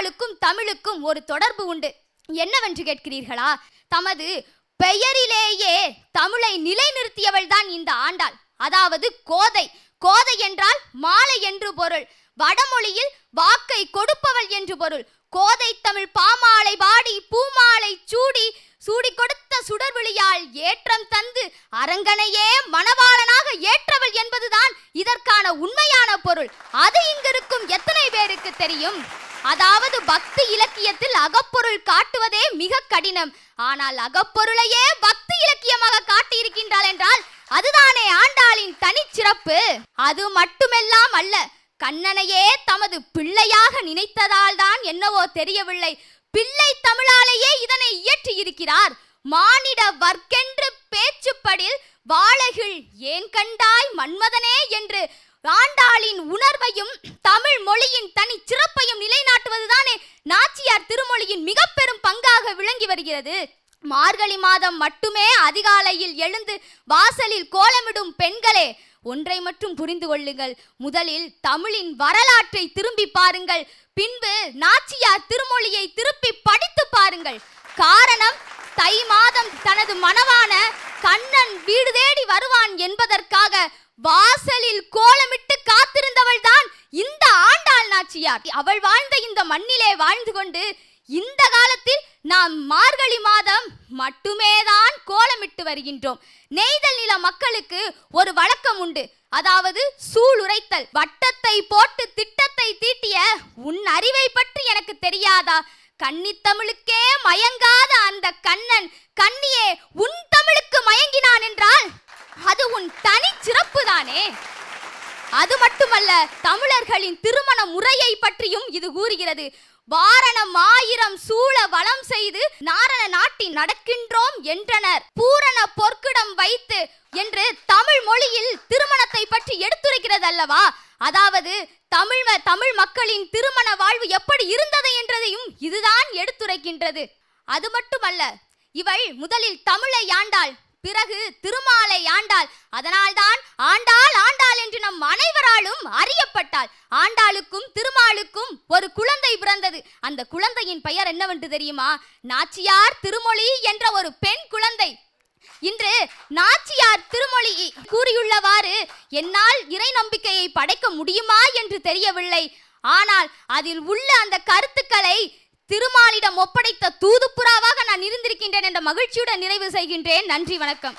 ஆண்டாளுக்கும் தமிழுக்கும் ஒரு தொடர்பு உண்டு. என்னவென்று கேட்கிறீர்களா? தமது பெயரிலேயே தமிழை நிலைநிறுத்தியவள் தான் இந்த ஆண்டாள். அதாவது கோதை. கோதை என்றால் மாலை என்று பொருள். வடமொழியில் வாக்கை கொடுப்பவள் என்று பொருள். கோதை தமிழ் பாமாலை பாடி பூமாலை சூடி சூடி கொடுத்த சுடர்விழியால் ஏற்றம் தந்து அரங்கனையே மணவாளனாக ஏற்றவள் என்பதுதான் இதற்கான உண்மையான பொருள். அது இங்கிருக்கும் எத்தனை பேருக்கு தெரியும்? அதாவது பக்தி இலக்கியத்தில் அகப்பொருள் காட்டுவதே மிக கடினம். ஆனால் அகப்பொருளையே பக்தி இலக்கியமாக காட்டியிருக்கின்றாள் என்றால் அதுதானே ஆண்டாளின் தனிச்சிறப்பு. அது மட்டுமெல்லாம் அல்ல கண்ணனையே தமது பிள்ளையாக நினைத்ததால் தான் என்னவோ தெரியவில்லை. பிள்ளை தமிழாலேயே இதனை இயற்றி இருக்கிறார் மானிட வர்க்கென்று பேச்சுப்படில் வாழகில் ஏன் கண்டாய் மன்மதனே என்று ஆண்டாளின் உணர்வையும் தமிழ் மொழியின் தனி சிறப்பையும் வருகிறது மார்கழி மாதம் மட்டுமே அதிகாலையில் எழுந்து வாசலில் கோலமிடும் பெண்களே ஒன்றை மட்டும் புரிந்து கொள்ளுங்கள். முதலில் தமிழின் வரலாற்றை திரும்பி பாருங்கள். பின்பு நாச்சியார் திருமொழியை திருப்பி படித்து பாருங்கள். காரணம் தை மாதம் தனது மனவான கண்ணன் வீடு தேடி வருவான் என்பதற்காக வாசலில் கோலமிட்டு காத்திருந்தவள் தான் இந்த ஆண்டாள் நாச்சியார். அவள் வாழ்ந்த இந்த மண்ணிலே வாழ்ந்து கொண்டு இந்த காலத்தில் நாம் மார்கழி மாதம் மட்டுமே தான் கோலமிட்டு வருகின்றோம். நெய்தல் நில மக்களுக்கு ஒரு வழக்கம் உண்டு. அதாவது சூளுரைத்தல். வட்டத்தை போட்டு திட்டத்தை தீட்டிய உன் அறிவை பற்றி எனக்கு தெரியாதா? கன்னித்தமிழுக்கே மயங்காத அந்த கண்ணன் கண்ணியே உன் தமிழுக்கு மயங்கினான் என்றால் அது உன் தனி சிறப்பு தானே அது மட்டுமல்ல தமிழர்களின் திருமண முறையை பற்றியும் இது கூறுகிறது. வாரணம் ஆயிரம் சூழ வளம் செய்து நாரண நாட்டில் நடக்கின்றோம் என்றனர். பூரண பொற்கிடம் வைத்து என்று தமிழ் மொழியில் திருமணத்தை பற்றி எடுத்துரைக்கிறது அல்லவா அதாவது தமிழ் தமிழ் மக்களின் திருமண வாழ்வு எப்படி இருந்தது என்றதையும் இதுதான் எடுத்துரைக்கின்றது. அது மட்டுமல்ல இவள் முதலில் தமிழை ஆண்டாள். பிறகு திருமாலை ஆண்டாள். அதனால்தான் ஆண்டாள் ஆண்டாள் என்று நம் அனைவராலும் அறியப்பட்டாள். ஆண்டாளுக்கும் திருமாலுக்கும் ஒரு குழந்தை பிறந்தது. அந்த குழந்தையின் பெயர் என்னவென்று தெரியுமா? நாச்சியார் திருமொழி என்ற ஒரு பெண் குழந்தை. இன்று நாச்சியார் திருமொழி கூறியுள்ளவாறு என்னால் இறை நம்பிக்கையை படைக்க முடியுமா என்று தெரியவில்லை. ஆனால் அதில் உள்ள அந்த கருத்துக்களை திருமாலிடம் ஒப்படைத்த தூதுப்புறாவா நான் இருந்திருக்கின்றேன் என்ற மகிழ்ச்சியுடன் நிறைவு செய்கின்றேன். நன்றி வணக்கம்.